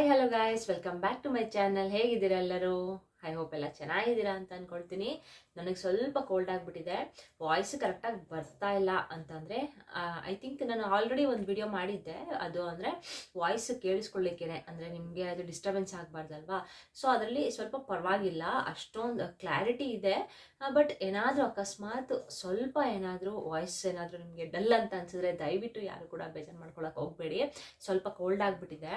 Hi hello guys welcome back to my channel ಹೇಗಿದ್ದೀರಾ ಎಲ್ಲರೂ? I hope ಎಲ್ಲ ಚೆನ್ನಾಗಿದ್ದೀರಾ ಅಂತ ಅನ್ಕೊಳ್ತೀನಿ. ನನಗೆ ಸ್ವಲ್ಪ ಕೋಲ್ಡ್ ಆಗಿಬಿಟ್ಟಿದೆ. ವಾಯ್ಸ್ ಕರೆಕ್ಟಾಗಿ ಬರ್ತಾ ಇಲ್ಲ ಅಂತಂದರೆ ಐ ಥಿಂಕ್ ನಾನು ಆಲ್ರೆಡಿ ಒಂದು ವಿಡಿಯೋ ಮಾಡಿದ್ದೆ. ಅದು ಅಂದರೆ ವಾಯ್ಸ್ ಕೇಳಿಸ್ಕೊಳ್ಳಿಕ್ಕೇನೆ. ಅಂದರೆ ನಿಮಗೆ ಅದು ಡಿಸ್ಟರ್ಬೆನ್ಸ್ ಆಗಬಾರ್ದಲ್ವಾ? ಸೊ ಅದರಲ್ಲಿ ಸ್ವಲ್ಪ ಪರವಾಗಿಲ್ಲ. ಅಷ್ಟೊಂದು ಕ್ಲಾರಿಟಿ ಇದೆ. ಬಟ್ ಏನಾದರೂ ಅಕಸ್ಮಾತ್ ಸ್ವಲ್ಪ ಏನಾದರೂ ವಾಯ್ಸ್ ಏನಾದರೂ ನಿಮಗೆ ಡಲ್ ಅಂತ ಅನ್ಸಿದ್ರೆ ದಯವಿಟ್ಟು ಯಾರು ಕೂಡ ಬೇಜಾರು ಮಾಡ್ಕೊಳಕ್ಕೆ ಹೋಗಬೇಡಿ. ಸ್ವಲ್ಪ ಕೋಲ್ಡ್ ಆಗಿಬಿಟ್ಟಿದೆ.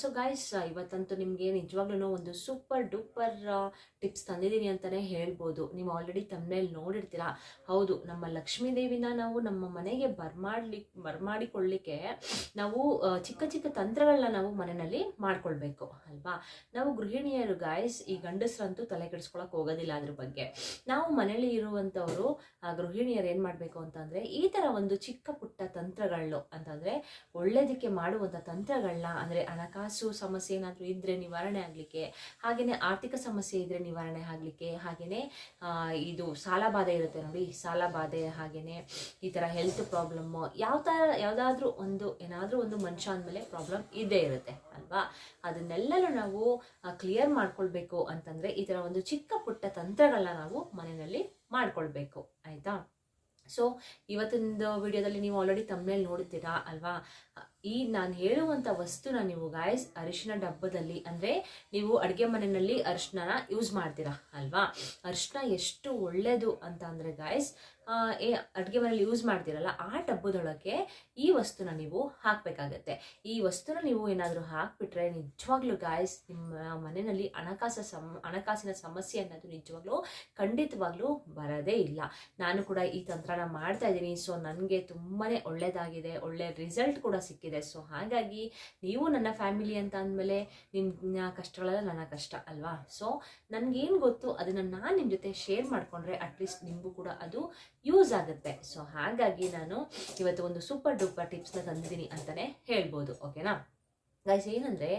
ಸೊ ಗಾಯ್ಸ್ ಇವತ್ತಂತೂ ನಿಮಗೆ ನಿಜವಾಗ್ಲೂ ಒಂದು ಸೂಪರ್ ಡೂಪರ್ ಟಿಪ್ಸ್ ತಂದಿದ್ದೀನಿ ಅಂತಲೇ ಹೇಳ್ಬೋದು. ನೀವು ಆಲ್ರೆಡಿ ತಮ್ಮನೇಲಿ ನೋಡಿರ್ತೀರಾ? ಹೌದು, ನಮ್ಮ ಲಕ್ಷ್ಮೀ ದೇವಿನ ನಾವು ನಮ್ಮ ಮನೆಗೆ ಬರ್ಮಾಡ್ಲಿ, ಬರ್ಮಾಡಿಕೊಳ್ಳಿಕ್ಕೆ ನಾವು ಚಿಕ್ಕ ಚಿಕ್ಕ ತಂತ್ರಗಳನ್ನ ನಾವು ಮನೆಯಲ್ಲಿ ಮಾಡ್ಕೊಳ್ಬೇಕು, ಅಲ್ವಾ? ನಾವು ಗೃಹಿಣಿಯರು ಗಾಯಸ್ ಈ ಗಂಡಸ್ರಂತೂ ತಲೆ ಕೆಡಿಸ್ಕೊಳಕ್ ಹೋಗೋದಿಲ್ಲ ಅದ್ರ ಬಗ್ಗೆ. ನಾವು ಮನೆಯಲ್ಲಿ ಇರುವಂಥವರು ಗೃಹಿಣಿಯರು ಏನು ಮಾಡಬೇಕು ಅಂತಂದರೆ, ಈ ಥರ ಒಂದು ಚಿಕ್ಕ ಪುಟ್ಟ ತಂತ್ರಗಳು ಅಂತಂದರೆ, ಒಳ್ಳೇದಕ್ಕೆ ಮಾಡುವಂಥ ತಂತ್ರಗಳನ್ನ, ಅಂದರೆ ಹಣಕಾಸು ಸಮಸ್ಯೆ ಏನಾದರೂ ಇದ್ದರೆ ನಿವಾರಣೆ ಆಗಲಿಕ್ಕೆ ಹಾಗೆಯೇ ಆರ್ಥಿಕ ಸಮಸ್ಯೆ ಇದ್ದರೆ ನಿವಾರಣೆ ಆಗಲಿಕ್ಕೆ ಹಾಗೆಯೇ ಇದು ಸಾಲ ಬಾಧೆ ಇರುತ್ತೆ ನೋಡಿ, ಸಾಲ ಬಾಧೆ ಹಾಗೆಯೇ ಈ ಥರ ಹೆಲ್ತ್ ಪ್ರಾಬ್ಲಮ್ಮು ಯಾವ ಥರ ಯಾವುದಾದ್ರೂ ಒಂದು, ಏನಾದರೂ ಒಂದು ಮನುಷ್ಯ ಅಂದಮೇಲೆ ಪ್ರಾಬ್ಲಮ್ ಇದ್ದೇ ಇರುತ್ತೆ, ಅಲ್ವಾ? ಅದನ್ನೆಲ್ಲನೂ ನಾವು ಕ್ಲಿಯರ್ ಮಾಡ್ಕೊಳ್ಬೇಕು ಅಂತಂದರೆ ಈ ಥರ ಒಂದು ಚಿಕ್ಕ ಪುಟ್ಟ ತಂತ್ರಗಳನ್ನ ನಾವು ಮನೆಯಲ್ಲಿ ಮಾಡ್ಕೊಳ್ಬೇಕು, ಆಯಿತಾ? ಸೊ ಇವತ್ತಿನ ವಿಡಿಯೋದಲ್ಲಿ ನೀವು ಆಲ್ರೆಡಿ ತಮ್ಮೇಲೆ ನೋಡ್ತೀರಾ ಅಲ್ವಾ? ಈ ನಾನು ಹೇಳುವಂಥ ವಸ್ತುನ ನೀವು ಗಾಯಸ್ ಅರಿಶಿನ ಡಬ್ಬದಲ್ಲಿ ಅಂದರೆ ನೀವು ಅಡುಗೆ ಮನೆಯಲ್ಲಿ ಅರಿಶಿನ ಯೂಸ್ ಮಾಡ್ತೀರಾ ಅಲ್ವಾ? ಅರಿಶಿನ ಎಷ್ಟು ಒಳ್ಳೆಯದು ಅಂತ ಅಂದರೆ ಗಾಯ್ಸ್ ಏ, ಅಡುಗೆ ಮನೇಲಿ ಯೂಸ್ ಮಾಡ್ತೀರಲ್ಲ, ಆ ಡಬ್ಬದೊಳಗೆ ಈ ವಸ್ತುನ ನೀವು ಹಾಕಬೇಕಾಗತ್ತೆ. ಈ ವಸ್ತುನ ನೀವು ಏನಾದರೂ ಹಾಕಿಬಿಟ್ರೆ ನಿಜವಾಗ್ಲೂ ಗಾಯಸ್ ನಿಮ್ಮ ಮನೆಯಲ್ಲಿ ಹಣಕಾಸು ಸಮ, ಹಣಕಾಸಿನ ಸಮಸ್ಯೆ ಅನ್ನೋದು ನಿಜವಾಗ್ಲೂ ಖಂಡಿತವಾಗ್ಲೂ ಬರೋದೇ ಇಲ್ಲ. ನಾನು ಕೂಡ ಈ ತಂತ್ರನ ಮಾಡ್ತಾ ಇದ್ದೀನಿ ಸೊ ನನಗೆ ತುಂಬಾ ಒಳ್ಳೆಯದಾಗಿದೆ ಒಳ್ಳೆ ರಿಸಲ್ಟ್ ಕೂಡ ಸಿಕ್ಕಿದೆ. ಸೊ ಹಾಗಾಗಿ ನೀವು ನನ್ನ ಫ್ಯಾಮಿಲಿ ಅಂತ ಅಂದಮೇಲೆ ನಿಮ್ಮ ಕಷ್ಟಗಳೆಲ್ಲ ನನ್ನ ಕಷ್ಟ ಅಲ್ವಾ? ಸೊ ನನಗೇನು ಗೊತ್ತು, ಅದನ್ನು ನಾನು ನಿಮ್ಮ ಜೊತೆ ಶೇರ್ ಮಾಡಿಕೊಂಡ್ರೆ ಅಟ್ಲೀಸ್ಟ್ ನಿಮಗೂ ಕೂಡ ಅದು ಯೂಸ್ ಆಗುತ್ತೆ. ಸೊ ಹಾಗಾಗಿ ನಾನು ಇವತ್ತು ಒಂದು ಸೂಪರ್ ಡೂಪರ್ ಟಿಪ್ಸ್ನ ತಂದಿದ್ದೀನಿ ಅಂತಲೇ ಹೇಳ್ಬೋದು ಓಕೆನಾ ಗೈಸ್ ಏನಂದರೆ,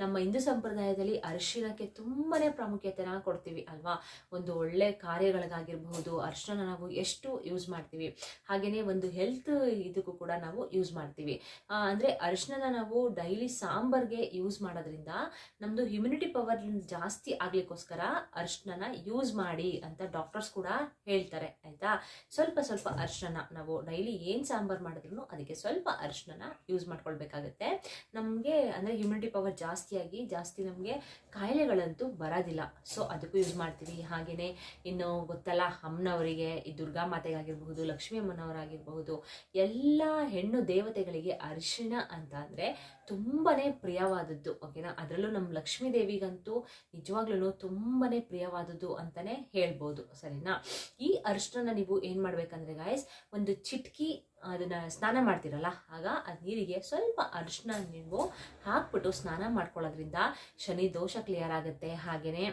ನಮ್ಮ ಹಿಂದೂ ಸಂಪ್ರದಾಯದಲ್ಲಿ ಅರಿಶಿಣಕ್ಕೆ ತುಂಬಾ ಪ್ರಾಮುಖ್ಯತೆನ ಕೊಡ್ತೀವಿ ಅಲ್ವಾ? ಒಂದು ಒಳ್ಳೆ ಕಾರ್ಯಗಳಿಗಾಗಿರಬಹುದು ಅರಿಶಿನ ನಾವು ಎಷ್ಟು ಯೂಸ್ ಮಾಡ್ತೀವಿ. ಹಾಗೆಯೇ ಒಂದು ಹೆಲ್ತ್ ಇದಕ್ಕೂ ಕೂಡ ನಾವು ಯೂಸ್ ಮಾಡ್ತೀವಿ. ಅಂದರೆ ಅರಿಶಿನ ನಾವು ಡೈಲಿ ಸಾಂಬಾರ್ಗೆ ಯೂಸ್ ಮಾಡೋದ್ರಿಂದ ನಮ್ಮದು ಇಮ್ಯುನಿಟಿ ಪವರ್ ಜಾಸ್ತಿ ಆಗ್ಲಿಕ್ಕೋಸ್ಕರ ಅರಿಶಿನ ಯೂಸ್ ಮಾಡಿ ಅಂತ ಡಾಕ್ಟರ್ಸ್ ಕೂಡ ಹೇಳ್ತಾರೆ, ಆಯಿತಾ? ಸ್ವಲ್ಪ ಸ್ವಲ್ಪ ಅರಿಶಿನ ನಾವು ಡೈಲಿ ಏನು ಸಾಂಬಾರು ಮಾಡಿದ್ರು ಅದಕ್ಕೆ ಸ್ವಲ್ಪ ಅರಿಶಿನ ಯೂಸ್ ಮಾಡ್ಕೊಳ್ಬೇಕಾಗತ್ತೆ. ನಮಗೆ ಅಂದರೆ ಇಮ್ಯುನಿಟಿ ಪವರ್ ಜಾಸ್ತಿಯಾಗಿ ಜಾಸ್ತಿ ನಮಗೆ ಕಾಯಿಲೆಗಳಂತೂ ಬರೋದಿಲ್ಲ. ಸೊ ಅದಕ್ಕೂ ಯೂಸ್ ಮಾಡ್ತೀವಿ. ಹಾಗೆಯೇ ಇನ್ನು ಗೊತ್ತಲ್ಲ, ಅಮ್ಮನವರಿಗೆ, ಈ ದುರ್ಗಾ ಮಾತೆಗಾಗಿರಬಹುದು, ಲಕ್ಷ್ಮೀ ಅಮ್ಮನವರಾಗಿರಬಹುದು, ಎಲ್ಲ ಹೆಣ್ಣು ದೇವತೆಗಳಿಗೆ ಅರಿಶಿಣ ಅಂತ ಅಂದರೆ ತುಂಬಾ ಪ್ರಿಯವಾದದ್ದು ಓಕೆನಾ ಅದರಲ್ಲೂ ನಮ್ಮ ಲಕ್ಷ್ಮೀ ದೇವಿಗಂತೂ ನಿಜವಾಗ್ಲೂ ತುಂಬಾ ಪ್ರಿಯವಾದದ್ದು ಅಂತಲೇ ಹೇಳ್ಬೋದು. ಸರಿನಾ? ಈ ಅರಿಶಿನ ನೀವು ಏನು ಮಾಡಬೇಕಂದ್ರೆ ಗಾಯಸ್ ಒಂದು ಚಿಟ್ಕಿ ಅದನ್ನ ಸ್ನಾನ ಮಾಡ್ತೀರಲ್ಲ, ಆಗ ಅದು ನೀರಿಗೆ ಸ್ವಲ್ಪ ಅರಿಶಿನ ನೀವು ಹಾಕ್ಬಿಟ್ಟು ಸ್ನಾನ ಮಾಡ್ಕೊಳ್ಳೋದ್ರಿಂದ ಶನಿ ದೋಷ ಕ್ಲಿಯರ್ ಆಗುತ್ತೆ ಹಾಗೆಯೇ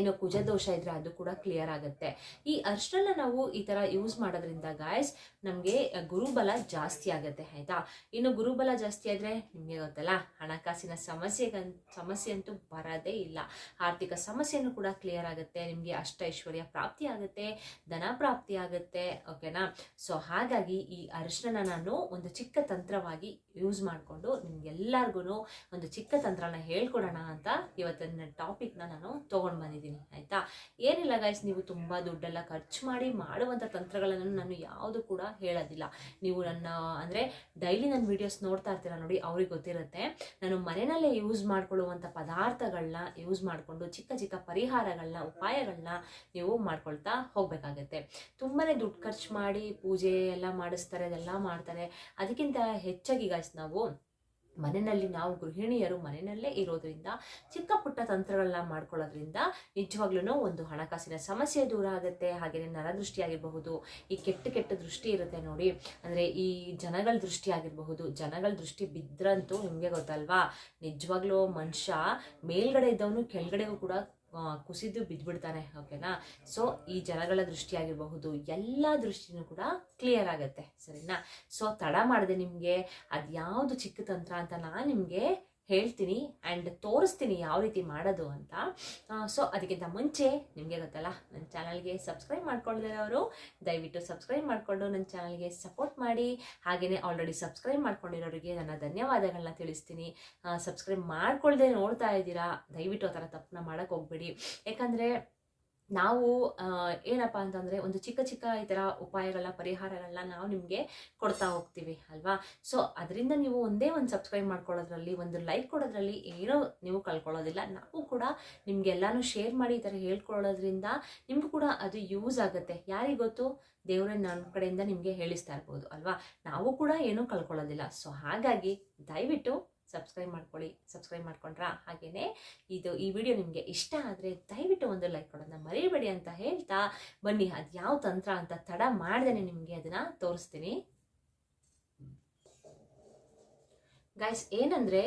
ಏನೋ ಕುಜ ದೋಷ ಇದ್ರೆ ಅದು ಕೂಡ ಕ್ಲಿಯರ್ ಆಗುತ್ತೆ. ಈ ಅರ್ಶನ ನಾವು ಈ ಥರ ಯೂಸ್ ಮಾಡೋದ್ರಿಂದ ಗಾಯ್ಸ್ ನಮಗೆ ಗುರುಬಲ ಜಾಸ್ತಿ ಆಗುತ್ತೆ, ಆಯಿತಾ? ಇನ್ನು ಗುರುಬಲ ಜಾಸ್ತಿ ಆದರೆ ನಿಮಗೆ ಗೊತ್ತಲ್ಲ, ಹಣಕಾಸಿನ ಸಮಸ್ಯೆಗನ್ ಸಮಸ್ಯೆ ಅಂತೂ ಬರೋದೇ ಇಲ್ಲ. ಆರ್ಥಿಕ ಸಮಸ್ಯೆನೂ ಕೂಡ ಕ್ಲಿಯರ್ ಆಗುತ್ತೆ, ನಿಮಗೆ ಅಷ್ಟ ಐಶ್ವರ್ಯ ಪ್ರಾಪ್ತಿ ಆಗುತ್ತೆ, ಧನ ಪ್ರಾಪ್ತಿ ಆಗುತ್ತೆ ಓಕೆನಾ ಸೊ ಹಾಗಾಗಿ ಈ ಅರ್ಶನ ನಾನು ಒಂದು ಚಿಕ್ಕ ತಂತ್ರವಾಗಿ ಯೂಸ್ ಮಾಡಿಕೊಂಡು ನಿಮ್ಗೆಲ್ಲರಿಗೂ ಒಂದು ಚಿಕ್ಕ ತಂತ್ರನ ಹೇಳ್ಕೊಡೋಣ ಅಂತ ಇವತ್ತಿನ ಟಾಪಿಕ್ನ ನಾನು ತೊಗೊಂಡು ಬಂದಿದ್ದೀನಿ. ಆಯಿತಾ? ಏನಿಲ್ಲ ಗೈಸ್ ನೀವು ತುಂಬ ದುಡ್ಡೆಲ್ಲ ಖರ್ಚು ಮಾಡಿ ಮಾಡುವಂಥ ತಂತ್ರಗಳನ್ನು ನಾನು ಯಾವುದು ಕೂಡ ಹೇಳೋದಿಲ್ಲ. ನೀವು ನನ್ನ, ಅಂದರೆ ಡೈಲಿ ನನ್ನ ವೀಡಿಯೋಸ್ ನೋಡ್ತಾ ಇರ್ತೀರ ನೋಡಿ, ಅವ್ರಿಗೆ ಗೊತ್ತಿರುತ್ತೆ. ನಾನು ಮನೆಯಲ್ಲೇ ಯೂಸ್ ಮಾಡ್ಕೊಳ್ಳುವಂಥ ಪದಾರ್ಥಗಳನ್ನ ಯೂಸ್ ಮಾಡಿಕೊಂಡು ಚಿಕ್ಕ ಚಿಕ್ಕ ಪರಿಹಾರಗಳನ್ನ ಉಪಾಯಗಳನ್ನ ನೀವು ಮಾಡ್ಕೊಳ್ತಾ ಹೋಗಬೇಕಾಗತ್ತೆ. ತುಂಬಾ ದುಡ್ಡು ಖರ್ಚು ಮಾಡಿ ಪೂಜೆ ಎಲ್ಲ ಮಾಡಿಸ್ತಾರೆ ಅದೆಲ್ಲ ಮಾಡ್ತಾರೆ. ಅದಕ್ಕಿಂತ ಹೆಚ್ಚಾಗಿ ಗಾಯ್ಸ್ ನಾವು ಮನೆಯಲ್ಲಿ ನಾವು ಗೃಹಿಣಿಯರು ಮನೆಯಲ್ಲೇ ಇರೋದ್ರಿಂದ, ಚಿಕ್ಕ ಪುಟ್ಟ ತಂತ್ರಗಳನ್ನ ಮಾಡ್ಕೊಳ್ಳೋದ್ರಿಂದ ನಿಜವಾಗ್ಲೂ ಒಂದು ಹಣಕಾಸಿನ ಸಮಸ್ಯೆ ದೂರ ಆಗುತ್ತೆ ಹಾಗೆಯೇ ನರದೃಷ್ಟಿ ಆಗಿರಬಹುದು, ಈ ಕೆಟ್ಟ ಕೆಟ್ಟ ದೃಷ್ಟಿ ಇರುತ್ತೆ ನೋಡಿ. ಅಂದರೆ ಈ ಜನಗಳ ದೃಷ್ಟಿ ಆಗಿರಬಹುದು, ಜನಗಳ ದೃಷ್ಟಿ ಬಿದ್ದರಂತೂ ನಿಮಗೆ ಗೊತ್ತಲ್ವಾ? ನಿಜವಾಗ್ಲೂ ಮನುಷ್ಯ ಮೇಲ್ಗಡೆ ಇದ್ದವನು ಕೆಳಗಡೆಗೂ ಕೂಡ ಕುಸಿದು ಬಿದ್ದುಬಿಡ್ತಾನೆ ಓಕೆನಾ ಸೊ ಈ ಜನಗಳ ದೃಷ್ಟಿಯಾಗಿರಬಹುದು, ಎಲ್ಲ ದೃಷ್ಟಿನೂ ಕೂಡ ಕ್ಲಿಯರ್ ಆಗುತ್ತೆ, ಸರಿನಾ? ಸೊ ತಡ ಮಾಡಿದೆ ನಿಮಗೆ ಅದು ಯಾವುದು ಚಿಕ್ಕ ತಂತ್ರ ಅಂತ ನಾನು ನಿಮಗೆ ಹೇಳ್ತೀನಿ ಆ್ಯಂಡ್ ತೋರಿಸ್ತೀನಿ ಯಾವ ರೀತಿ ಮಾಡೋದು ಅಂತ. ಸೊ ಅದಕ್ಕಿಂತ ಮುಂಚೆ ನಿಮಗೆ ಗೊತ್ತಲ್ಲ ನನ್ನ ಚಾನಲ್ಗೆ ಸಬ್ಸ್ಕ್ರೈಬ್ ಮಾಡ್ಕೊಂಡಿರೋರು ದಯವಿಟ್ಟು ಸಬ್ಸ್ಕ್ರೈಬ್ ಮಾಡಿಕೊಂಡು ನನ್ನ ಚಾನಲ್ಗೆ ಸಪೋರ್ಟ್ ಮಾಡಿ. ಹಾಗೆಯೇ ಆಲ್ರೆಡಿ ಸಬ್ಸ್ಕ್ರೈಬ್ ಮಾಡ್ಕೊಂಡಿರೋರಿಗೆ ನನ್ನ ಧನ್ಯವಾದಗಳನ್ನ ತಿಳಿಸ್ತೀನಿ. ಸಬ್ಸ್ಕ್ರೈಬ್ ಮಾಡ್ಕೊಳ್ದೆ ನೋಡ್ತಾ ಇದ್ದೀರಾ, ದಯವಿಟ್ಟು ಆ ಥರ ತಪ್ಪನ್ನ ಮಾಡೋಕ್ಕೆ ಹೋಗ್ಬೇಡಿ. ಯಾಕಂದರೆ ನಾವು ಏನಪ್ಪ ಅಂತಂದರೆ ಒಂದು ಚಿಕ್ಕ ಚಿಕ್ಕ ಈ ಥರ ಉಪಾಯಗಳ ಪರಿಹಾರಗಳನ್ನ ನಾವು ನಿಮಗೆ ಕೊಡ್ತಾ ಹೋಗ್ತೀವಿ, ಅಲ್ವಾ? ಸೊ ಅದರಿಂದ ನೀವು ಒಂದೇ ಒಂದು ಸಬ್ಸ್ಕ್ರೈಬ್ ಮಾಡ್ಕೊಳ್ಳೋದ್ರಲ್ಲಿ, ಒಂದು ಲೈಕ್ ಕೊಡೋದ್ರಲ್ಲಿ ಏನೋ ನೀವು ಕಳ್ಕೊಳ್ಳೋದಿಲ್ಲ. ನಾವು ಕೂಡ ನಿಮಗೆಲ್ಲಾನು ಶೇರ್ ಮಾಡಿ ಈ ಥರ ಹೇಳ್ಕೊಳ್ಳೋದ್ರಿಂದ ನಿಮಗೂ ಕೂಡ ಅದು ಯೂಸ್ ಆಗುತ್ತೆ. ಯಾರಿಗೆ ಗೊತ್ತು? ದೇವರೇ ನನ್ನ ಕಡೆಯಿಂದ ನಿಮಗೆ ಹೇಳಿಸ್ತಾ ಇರ್ಬೋದು, ಅಲ್ವಾ? ನಾವು ಕೂಡ ಏನೂ ಕಳ್ಕೊಳ್ಳೋದಿಲ್ಲ. ಸೊ ಹಾಗಾಗಿ ದಯವಿಟ್ಟು ಸಬ್ಸ್ಕ್ರೈಬ್ ಮಾಡ್ಕೊಳ್ಳಿ ಸಬ್ಸ್ಕ್ರೈಬ್ ಮಾಡ್ಕೊಂಡ್ರಾ? ಹಾಗೆಯೇ ಇದು ಈ ವಿಡಿಯೋ ನಿಮಗೆ ಇಷ್ಟ ಆದರೆ ದಯವಿಟ್ಟು ಒಂದು ಲೈಕ್ ಕೊಡೋದನ್ನ ಮರಿಬೇಡಿ ಅಂತ ಹೇಳ್ತಾ, ಬನ್ನಿ ಅದು ಯಾವ ತಂತ್ರ ಅಂತ ತಡ ಮಾಡ್ದೇನೆ ನಿಮಗೆ ಅದನ್ನು ತೋರಿಸ್ತೀನಿ. ಗೈಸ್ ಏನಂದ್ರೆ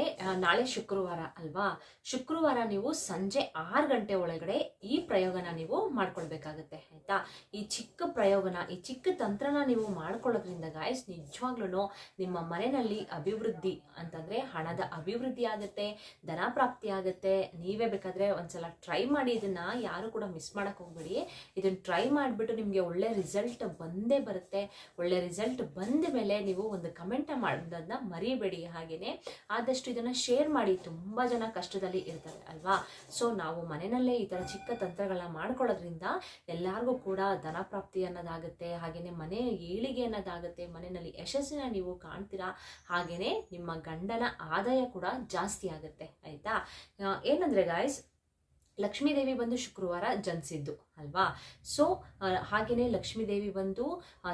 ನಾಳೆ ಶುಕ್ರವಾರ ಅಲ್ವಾ? ಶುಕ್ರವಾರ ನೀವು ಸಂಜೆ ಆರು ಗಂಟೆ ಒಳಗಡೆ ಈ ಪ್ರಯೋಗನ ನೀವು ಮಾಡ್ಕೊಳ್ಬೇಕಾಗತ್ತೆ, ಆಯ್ತಾ? ಈ ಚಿಕ್ಕ ಪ್ರಯೋಗನ, ಈ ಚಿಕ್ಕ ತಂತ್ರನ ನೀವು ಮಾಡ್ಕೊಳ್ಳೋದ್ರಿಂದ ಗಾಯ್ಸ್ ನಿಜವಾಗ್ಲೂ ನಿಮ್ಮ ಮನೆಯಲ್ಲಿ ಅಭಿವೃದ್ಧಿ ಅಂತಂದ್ರೆ ಹಣದ ಅಭಿವೃದ್ಧಿ ಆಗುತ್ತೆ, ಧನ ಪ್ರಾಪ್ತಿ ಆಗುತ್ತೆ. ನೀವೇ ಬೇಕಾದ್ರೆ ಒಂದ್ಸಲ ಟ್ರೈ ಮಾಡಿ ಇದನ್ನ, ಯಾರು ಕೂಡ ಮಿಸ್ ಮಾಡಕ್ ಹೋಗ್ಬೇಡಿ. ಇದನ್ನ ಟ್ರೈ ಮಾಡಿಬಿಟ್ಟು ನಿಮಗೆ ಒಳ್ಳೆ ರಿಸಲ್ಟ್ ಬಂದೇ ಬರುತ್ತೆ. ಒಳ್ಳೆ ರಿಸಲ್ಟ್ ಬಂದ ಮೇಲೆ ನೀವು ಒಂದು ಕಮೆಂಟ್ ಮಾಡೋದನ್ನ ಮರಿಬೇಡಿ ಹಾಗೇನೆ ಆದಷ್ಟು ಇದನ್ನ ಶೇರ್ ಮಾಡಿ, ತುಂಬಾ ಜನ ಕಷ್ಟದಲ್ಲಿ ಇರ್ತಾರೆ ಅಲ್ವಾ? ಸೊ ನಾವು ಮನೆಯಲ್ಲೇ ಈ ತರ ಚಿಕ್ಕ ತಂತ್ರಗಳನ್ನ ಮಾಡ್ಕೊಳ್ಳೋದ್ರಿಂದ ಎಲ್ಲಾರ್ಗೂ ಕೂಡ ಧನ ಪ್ರಾಪ್ತಿ ಅನ್ನೋದಾಗುತ್ತೆ ಹಾಗೆಯೇ ಮನೆ ಏಳಿಗೆ ಅನ್ನೋದಾಗುತ್ತೆ, ಮನೆಯಲ್ಲಿ ಯಶಸ್ಸಿನ ನೀವು ಕಾಣ್ತೀರಾ ಹಾಗೆಯೇ ನಿಮ್ಮ ಗಂಡನ ಆದಾಯ ಕೂಡ ಜಾಸ್ತಿ ಆಗುತ್ತೆ, ಆಯ್ತಾ? ಏನಂದ್ರೆ ಗಾಯ್ಸ್ ಲಕ್ಷ್ಮೀದೇವಿ ಬಂದು ಶುಕ್ರವಾರ ಜನಿಸಿದ್ದು. ಅಲ್ವಾ? ಸೊ ಹಾಗೆಯೇ ಲಕ್ಷ್ಮೀದೇವಿ ಬಂದು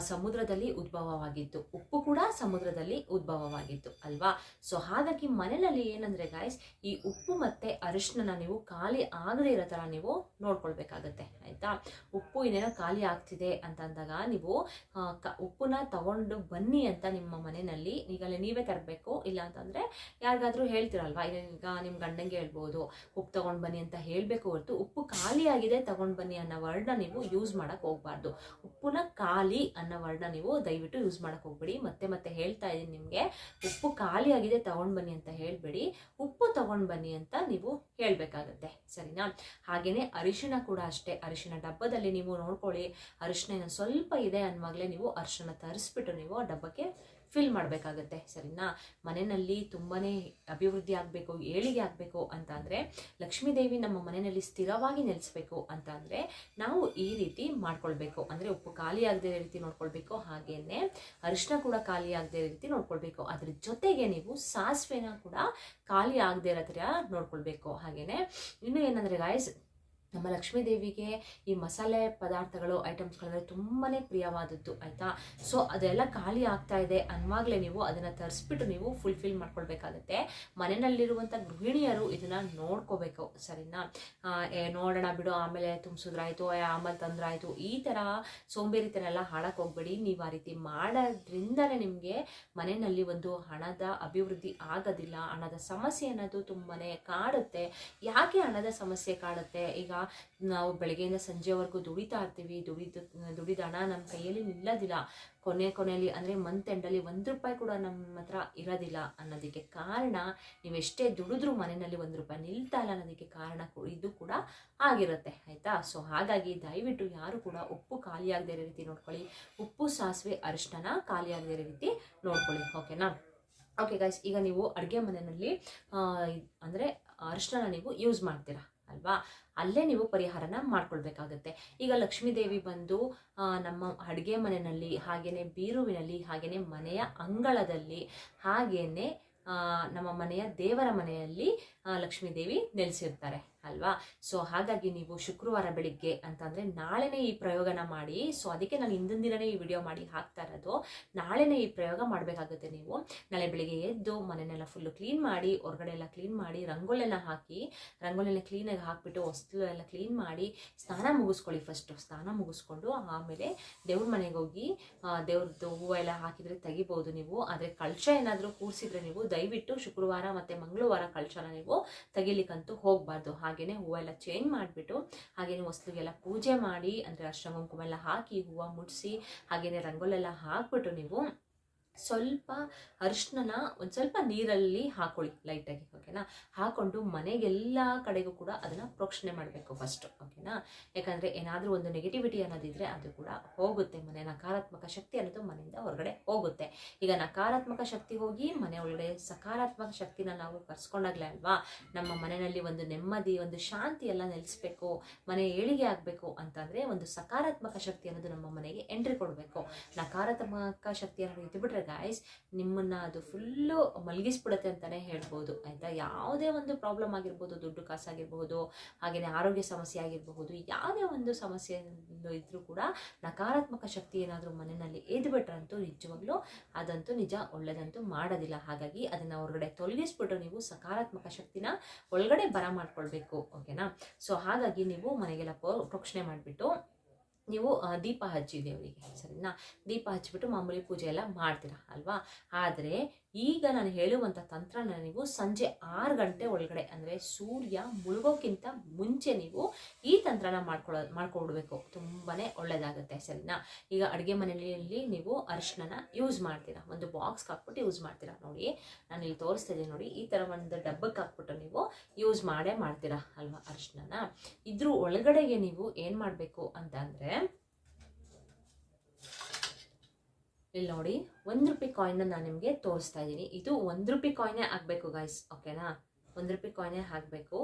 ಸಮುದ್ರದಲ್ಲಿ ಉದ್ಭವವಾಗಿತ್ತು. ಉಪ್ಪು ಕೂಡ ಸಮುದ್ರದಲ್ಲಿ ಉದ್ಭವವಾಗಿತ್ತು, ಅಲ್ವಾ? ಸೊ ಹಾಗಾಗಿ ಮನೆಯಲ್ಲಿ ಏನಂದ್ರೆ ಗಾಯ್ಸ್ ಈ ಉಪ್ಪು ಮತ್ತೆ ಅರಿಶಿನ ನೀವು ಖಾಲಿ ಆಗದೆ ಇರೋ ಥರ ನೀವು ನೋಡ್ಕೊಳ್ಬೇಕಾಗತ್ತೆ, ಆಯ್ತಾ? ಉಪ್ಪು ಇನ್ನೇನೋ ಖಾಲಿ ಆಗ್ತಿದೆ ಅಂತ ಅಂದಾಗ ನೀವು ಉಪ್ಪನ್ನ ತಗೊಂಡು ಬನ್ನಿ ಅಂತ ನಿಮ್ಮ ಮನೆಯಲ್ಲಿ. ಈಗಲೇ ನೀವೇ ತರಬೇಕು, ಇಲ್ಲ ಅಂತಂದ್ರೆ ಯಾರಿಗಾದ್ರೂ ಹೇಳ್ತಿರಲ್ವಾ? ಈಗ ನಿಮ್ಮ ಗಂಡಂಗೆ ಹೇಳ್ಬೋದು, ಉಪ್ಪು ತಗೊಂಡ್ ಬನ್ನಿ ಅಂತ ಹೇಳಬೇಕು ಹೊರತು ಉಪ್ಪು ಖಾಲಿಯಾಗಿದೆ ತಗೊಂಡ್ ಬನ್ನಿ ಅನ್ನೋ ವರ್ಡ್ನ ನೀವು ಯೂಸ್ ಮಾಡಕ್ ಹೋಗ್ಬಾರ್ದು. ಉಪ್ಪುನ ಖಾಲಿ ಅನ್ನೋ ವರ್ಡ್ನ ನೀವು ದಯವಿಟ್ಟು ಯೂಸ್ ಮಾಡಕ್ ಹೋಗ್ಬೇಡಿ. ಮತ್ತೆ ಮತ್ತೆ ಹೇಳ್ತಾ ಇದೀನಿ ನಿಮ್ಗೆ, ಉಪ್ಪು ಖಾಲಿ ಆಗಿದೆ ತಗೊಂಡ್ ಬನ್ನಿ ಅಂತ ಹೇಳ್ಬೇಡಿ. ಉಪ್ಪು ತಗೊಂಡ್ ಬನ್ನಿ ಅಂತ ನೀವು ಹೇಳ್ಬೇಕಾಗತ್ತೆ. ಸರಿನಾ? ಹಾಗೇನೆ ಅರಿಶಿಣ ಕೂಡ ಅಷ್ಟೇ. ಅರಿಶಿಣ ಡಬ್ಬದಲ್ಲಿ ನೀವು ನೋಡ್ಕೊಳ್ಳಿ. ಅರಿಶಿಣ ಸ್ವಲ್ಪ ಇದೆ ಅನ್ನುವಾಗಲೇ ನೀವು ಅರಿಶಿಣ ತರಿಸ್ಬಿಟ್ಟು ನೀವು ಆ ಡಬ್ಬಕ್ಕೆ ಫಿಲ್ ಮಾಡಬೇಕಾಗತ್ತೆ, ಸರಿನಾ? ಮನೆಯಲ್ಲಿ ತುಂಬಾ ಅಭಿವೃದ್ಧಿ ಆಗಬೇಕು, ಏಳಿಗೆ ಆಗಬೇಕು ಅಂತ ಅಂದರೆ ಲಕ್ಷ್ಮೀದೇವಿ ನಮ್ಮ ಮನೆಯಲ್ಲಿ ಸ್ಥಿರವಾಗಿ ನೆಲೆಸಬೇಕು ಅಂತ ಅಂದರೆ ನಾವು ಈ ರೀತಿ ಮಾಡ್ಕೊಳ್ಬೇಕು. ಅಂದರೆ ಉಪ್ಪು ಖಾಲಿ ಆಗದೆ ರೀತಿ ನೋಡ್ಕೊಳ್ಬೇಕು ಹಾಗೆಯೇ ಅರಿಶಿನ ಕೂಡ ಖಾಲಿ ಆಗದೆ ರೀತಿ ನೋಡ್ಕೊಳ್ಬೇಕು. ಅದ್ರ ಜೊತೆಗೆ ನೀವು ಸಾಸಿವೆನ ಕೂಡ ಖಾಲಿ ಆಗದೇ ಇರೋ ಥರ ನೋಡ್ಕೊಳ್ಬೇಕು. ಹಾಗೆಯೇ ಇನ್ನು ಏನಂದರೆ ಗಾಯ್ಸ್ ನಮ್ಮ ಲಕ್ಷ್ಮೀ ದೇವಿಗೆ ಈ ಮಸಾಲೆ ಪದಾರ್ಥಗಳು ಐಟಮ್ಸ್ಗಳಂದರೆ ತುಂಬಾ ಪ್ರಿಯವಾದದ್ದು, ಆಯಿತಾ? ಸೊ ಅದೆಲ್ಲ ಖಾಲಿ ಆಗ್ತಾ ಇದೆ. ಅನ್ವಾಗಲೇ ನೀವು ಅದನ್ನು ತರಿಸ್ಬಿಟ್ಟು ನೀವು ಫುಲ್ಫಿಲ್ ಮಾಡ್ಕೊಳ್ಬೇಕಾಗತ್ತೆ. ಮನೆಯಲ್ಲಿರುವಂಥ ಗೃಹಿಣಿಯರು ಇದನ್ನು ನೋಡ್ಕೋಬೇಕು, ಸರಿನಾ? ನೋಡೋಣ ಬಿಡು, ಆಮೇಲೆ ತುಂಬಿಸಿದ್ರಾಯ್ತು ಆಮೇಲೆ ತಂದ್ರಾಯ್ತು, ಈ ಥರ ಸೋಂಬೇರಿತನ ಎಲ್ಲ ಹಾಳಕ್ಕೆ ಹೋಗ್ಬೇಡಿ. ನೀವು ಆ ರೀತಿ ಮಾಡೋದ್ರಿಂದಲೇ ನಿಮಗೆ ಮನೆಯಲ್ಲಿ ಒಂದು ಹಣದ ಅಭಿವೃದ್ಧಿ ಆಗೋದಿಲ್ಲ. ಹಣದ ಸಮಸ್ಯೆ ಅನ್ನೋದು ತುಂಬಾ ಕಾಡುತ್ತೆ. ಯಾಕೆ ಹಣದ ಸಮಸ್ಯೆ ಕಾಡುತ್ತೆ? ಈಗ ನಾವು ಬೆಳಗ್ಗೆಯಿಂದ ಸಂಜೆವರೆಗೂ ದುಡಿತಾ ಇರ್ತೀವಿ, ದುಡಿದ ದುಡಿದ ಹಣ ನಮ್ಮ ಕೈಯಲ್ಲಿ ನಿಲ್ಲೋದಿಲ್ಲ. ಕೊನೆ ಕೊನೆಯಲ್ಲಿ ಅಂದರೆ ಮಂತ್ ಎಂಡಲ್ಲಿ ಒಂದು ರೂಪಾಯಿ ಕೂಡ ನಮ್ಮ ಹತ್ರ ಇರೋದಿಲ್ಲ ಅನ್ನೋದಕ್ಕೆ ಕಾರಣ ನೀವು ಎಷ್ಟೇ ದುಡಿದ್ರೂ ಮನೆಯಲ್ಲಿ ಒಂದು ರೂಪಾಯಿ ನಿಲ್ತಾ ಇಲ್ಲ ಅನ್ನೋದಕ್ಕೆ ಕಾರಣ ಇದು ಕೂಡ ಆಗಿರುತ್ತೆ, ಆಯಿತಾ? ಸೊ ಹಾಗಾಗಿ ದಯವಿಟ್ಟು ಯಾರು ಕೂಡ ಉಪ್ಪು ಖಾಲಿಯಾಗದೇ ಇರೋ ರೀತಿ ನೋಡ್ಕೊಳ್ಳಿ. ಉಪ್ಪು, ಸಾಸಿವೆ ಅರಿಶಿನ ಖಾಲಿಯಾಗದೇ ಇರೋ ರೀತಿ ನೋಡ್ಕೊಳ್ಳಿ, ಓಕೆನಾ? ಓಕೆ ಗೈಸ್ ಈಗ ನೀವು ಅಡುಗೆ ಮನೆಯಲ್ಲಿ ಅಂದರೆ ಅರಿಶಿನ ನೀವು ಯೂಸ್ ಮಾಡ್ತೀರಾ? ಅಲ್ವಾ? ಅಲ್ಲೇ ನೀವು ಪರಿಹಾರನ ಮಾಡ್ಕೊಳ್ಬೇಕಾಗತ್ತೆ. ಈಗ ಲಕ್ಷ್ಮೀದೇವಿ ಬಂದು ನಮ್ಮ ಅಡುಗೆ ಮನೆಯಲ್ಲಿ, ಹಾಗೇನೆ ಬೀರುವಿನಲ್ಲಿ, ಹಾಗೇನೆ ಮನೆಯ ಅಂಗಳದಲ್ಲಿ, ಹಾಗೇನೆ ನಮ್ಮ ಮನೆಯ ದೇವರ ಮನೆಯಲ್ಲಿ ಲಕ್ಷ್ಮೀದೇವಿ ಲಕ್ಷ್ಮೀ ದೇವಿ ನೆಲೆಸಿರ್ತಾರೆ. ಅಲ್ವಾ? ಸೊ ಹಾಗಾಗಿ ನೀವು ಶುಕ್ರವಾರ ಬೆಳಿಗ್ಗೆ ಅಂತಂದ್ರೆ ನಾಳೆನೇ ಈ ಪ್ರಯೋಗನ ಮಾಡಿ ಸೊ ಅದಕ್ಕೆ ನಾನು ಹಿಂದಿನ ದಿನನೇ ಈ ವಿಡಿಯೋ ಮಾಡಿ ಹಾಕ್ತಾ ಇರೋದು. ನಾಳೆನೇ ಈ ಪ್ರಯೋಗ ಮಾಡಬೇಕಾಗುತ್ತೆ ನೀವು. ನಾಳೆ ಬೆಳಿಗ್ಗೆ ಎದ್ದು ಮನೆನೆಲ್ಲ ಫುಲ್ಲು ಕ್ಲೀನ್ ಮಾಡಿ ಹೊರಗಡೆ ಎಲ್ಲ ಕ್ಲೀನ್ ಮಾಡಿ ರಂಗೋಲೆಲ್ಲ ಹಾಕಿ ರಂಗೋಲೆಲ್ಲ ಕ್ಲೀನಾಗಿ ಹಾಕ್ಬಿಟ್ಟು ಹೊಸ್ಲು ಎಲ್ಲ ಕ್ಲೀನ್ ಮಾಡಿ, ಸ್ನಾನ ಮುಗಿಸ್ಕೊಳ್ಳಿ ಫಸ್ಟು ಸ್ನಾನ ಮುಗಿಸ್ಕೊಂಡು ಆಮೇಲೆ ದೇವ್ರ ಮನೆಗೆ ಹೋಗಿ ದೇವ್ರದ್ದು ಹೂವು ಎಲ್ಲ ಹಾಕಿದ್ರೆ ತೆಗಿಬೋದು ನೀವು. ಆದರೆ ಕಳಶ ಏನಾದರೂ ಕೂರಿಸಿದ್ರೆ ನೀವು ದಯವಿಟ್ಟು ಶುಕ್ರವಾರ ಮತ್ತು ಮಂಗಳವಾರ ಕಳಶನ ನೀವು ತೆಗಿಲಿಕ್ಕಂತೂ ಹೋಗಬಾರ್ದು. ಹಾಗೇನೆ ಹೂವೆಲ್ಲ ಚೇಂಜ್ ಮಾಡಿಬಿಟ್ಟು, ಹಾಗೇನೆ ಹೊಸ್ಲಿಗೆಲ್ಲ ಪೂಜೆ ಮಾಡಿ, ಅಂದರೆ ಅರ್ಶನ ಕುಂಕುಮ ಎಲ್ಲ ಹಾಕಿ ಹೂವು ಮುಡಿಸಿ ಹಾಗೇನೆ ರಂಗೋಲೆಲ್ಲ ಹಾಕ್ಬಿಟ್ಟು ನೀವು ಸ್ವಲ್ಪ ಅರಿಶಿನ ಒಂದು ಸ್ವಲ್ಪ ನೀರಲ್ಲಿ ಹಾಕೊಳ್ಳಿ ಲೈಟಾಗಿ ಓಕೆನಾ ಹಾಕೊಂಡು ಮನೆಗೆಲ್ಲ ಕಡೆಗೂ ಕೂಡ ಅದನ್ನು ಪ್ರೋಕ್ಷಣೆ ಮಾಡಬೇಕು ಫಸ್ಟು ಓಕೆನಾ ಯಾಕಂದರೆ ಏನಾದರೂ ಒಂದು ನೆಗೆಟಿವಿಟಿ ಅನ್ನೋದಿದ್ರೆ ಅದು ಕೂಡ ಹೋಗುತ್ತೆ. ಮನೆ ನಕಾರಾತ್ಮಕ ಶಕ್ತಿ ಅನ್ನೋದು ಮನೆಯಿಂದ ಹೊರಗಡೆ ಹೋಗುತ್ತೆ. ಈಗ ನಕಾರಾತ್ಮಕ ಶಕ್ತಿ ಹೋಗಿ ಮನೆ ಒಳಗಡೆ ಸಕಾರಾತ್ಮಕ ಶಕ್ತಿನ ನಾವು ಕರ್ಸ್ಕೊಂಡಾಗ್ಲೇ ಅಲ್ವಾ? ನಮ್ಮ ಮನೆಯಲ್ಲಿ ಒಂದು ನೆಮ್ಮದಿ, ಒಂದು ಶಾಂತಿ ಎಲ್ಲ ನೆಲೆಸ್ಬೇಕು, ಮನೆ ಏಳಿಗೆ ಆಗಬೇಕು ಅಂತಂದರೆ ಒಂದು ಸಕಾರಾತ್ಮಕ ಶಕ್ತಿ ಅನ್ನೋದು ನಮ್ಮ ಮನೆಗೆ ಎಂಟ್ರಿ ಕೊಡಬೇಕು. ನಕಾರಾತ್ಮಕ ಶಕ್ತಿ ಅನ್ನೋದು ಇದ್ಬಿಟ್ರೆ ಗಾಯ್ಸ್ ನಿಮ್ಮನ್ನ ಅದು ಫುಲ್ಲು ಮಲಗಿಸ್ಬಿಡುತ್ತೆ ಅಂತಲೇ ಹೇಳ್ಬೋದು. ಆಯಿತಾ? ಯಾವುದೇ ಒಂದು ಪ್ರಾಬ್ಲಮ್ ಆಗಿರ್ಬೋದು, ದುಡ್ಡು ಕಾಸಾಗಿರ್ಬೋದು ಹಾಗೆಯೇ ಆರೋಗ್ಯ ಸಮಸ್ಯೆ ಆಗಿರಬಹುದು, ಯಾವುದೇ ಒಂದು ಸಮಸ್ಯೆ ಇದ್ರೂ ಕೂಡ ನಕಾರಾತ್ಮಕ ಶಕ್ತಿ ಏನಾದರೂ ಮನೆಯಲ್ಲಿ ಎದ್ಬಿಟ್ರಂತೂ ನಿಜವಾಗ್ಲೂ ಅದಂತೂ ನಿಜ, ಒಳ್ಳೇದಂತೂ ಮಾಡೋದಿಲ್ಲ. ಹಾಗಾಗಿ ಅದನ್ನು ಹೊರಗಡೆ ತೊಲಗಿಸ್ಬಿಟ್ಟು ನೀವು ಸಕಾರಾತ್ಮಕ ಶಕ್ತಿನ ಒಳಗಡೆ ಬರ ಮಾಡ್ಕೊಳ್ಬೇಕು ಓಕೆನಾ ಸೊ ಹಾಗಾಗಿ ನೀವು ಮನೆಗೆಲ್ಲ ಪ್ರೋಕ್ಷಣೆ ಮಾಡಿಬಿಟ್ಟು ನೀವು ದೀಪ ಹಚ್ಚಿ ದೇವರಿಗೆ ಸರಿನಾ? ದೀಪ ಹಚ್ಚಿಬಿಟ್ಟು ಮಾಮೂಲಿ ಪೂಜೆ ಎಲ್ಲ ಮಾಡ್ತೀರಾ ಅಲ್ವಾ? ಆದರೆ ಈಗ ನಾನು ಹೇಳುವಂಥ ತಂತ್ರ ನೀವು ಸಂಜೆ ಆರು ಗಂಟೆ ಒಳಗಡೆ ಅಂದರೆ ಸೂರ್ಯ ಮುಳುಗೋಕ್ಕಿಂತ ಮುಂಚೆ ನೀವು ಈ ತಂತ್ರನ ಮಾಡ್ಕೊಳ್ಳೋ ಮಾಡ್ಕೊಡ್ಬೇಕು. ತುಂಬಾ ಒಳ್ಳೆಯದಾಗುತ್ತೆ ಸರಿನಾ? ಈಗ ಅಡುಗೆ ಮನೆಯಲ್ಲಿ ನೀವು ಅರಿಶಿನ ಯೂಸ್ ಮಾಡ್ತೀರಾ. ಒಂದು ಬಾಕ್ಸ್ಗೆ ಹಾಕ್ಬಿಟ್ಟು ಯೂಸ್ ಮಾಡ್ತೀರಾ. ನೋಡಿ, ನಾನು ಇಲ್ಲಿ ತೋರಿಸ್ತಾ ಇದ್ದೀನಿ ನೋಡಿ, ಈ ಥರ ಒಂದು ಡಬ್ಬಕ್ಕೆ ಹಾಕ್ಬಿಟ್ಟು ನೀವು ಯೂಸ್ ಮಾಡೇ ಮಾಡ್ತೀರಾ ಅಲ್ವಾ ಅರಿಶಿನ ಇದ್ರ ಒಳಗಡೆಗೆ ನೀವು ಏನು ಮಾಡಬೇಕು ಅಂತ ಅಂದರೆ ಇಲ್ಲಿ ನೋಡಿ, ಒಂದು ರೂಪಾಯಿ ಕಾಯಿನ್ನ ನಾನು ನಿಮಗೆ ತೋರಿಸ್ತಾ ಇದ್ದೀನಿ ಇದು ಒಂದು ರೂಪಾಯಿ ಕಾಯಿನೇ ಆಗಬೇಕು ಗಾಯ್ಸ್ ಓಕೆನಾ ಒಂದು ರೂಪಾಯಿ ಕಾಯಿನೇ ಹಾಕಬೇಕು.